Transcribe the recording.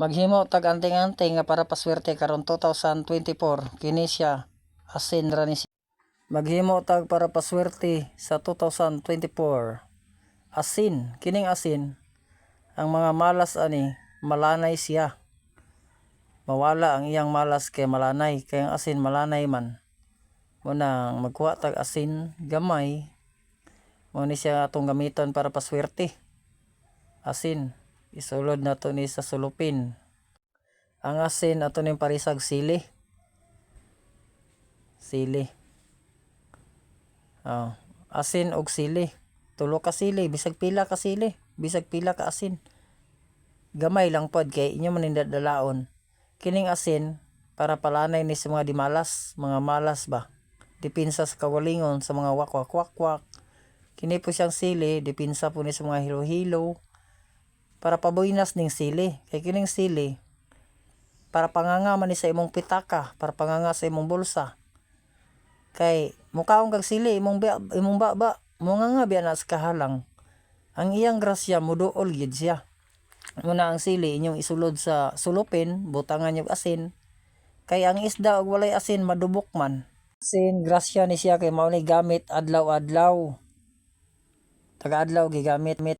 Maghimo tag anting-anting nga para paswerte karon 2024 kini siya asin ra ni siya. Maghimo tag para paswerte sa 2024. Asin, kining asin ang mga malas ani malanay siya. Mawala ang iyang malas kay malanay kay ang asin malanay man. Muna magkuha tag asin gamay mo ni siya atong gamiton para paswerte. Asin isulod na to ni sa sulupin. Ang asin ato ning parisag sili. Sili. Oh, asin og sili. Tulo ka sili, bisag pila ka sili, bisag pila ka asin. Gamay lang pod kay inyo man dalaon. Kining asin para palanay ni sa mga di malas, mga malas ba. Dipinsa sa kawalingon sa mga wakwak wakwak. Kini po siyang sili, dipinsa po ni sa mga hilo-hilo. Para pabuinas ning sili. Kay kining sili, para panganga man ni sa imong pitaka, para panganga sa imong bulsa. Kay mukaon kag sili imong ba, imong baba, mo nga nga biya na sa kahalang. Ang iyang grasya muduol gid siya. Muna ang sili inyong isulod sa sulupin, butangan yung asin. Kay ang isda og walay asin madubok man. Asin grasya ni siya kay mao gamit adlaw-adlaw. Taga-adlaw gigamit mit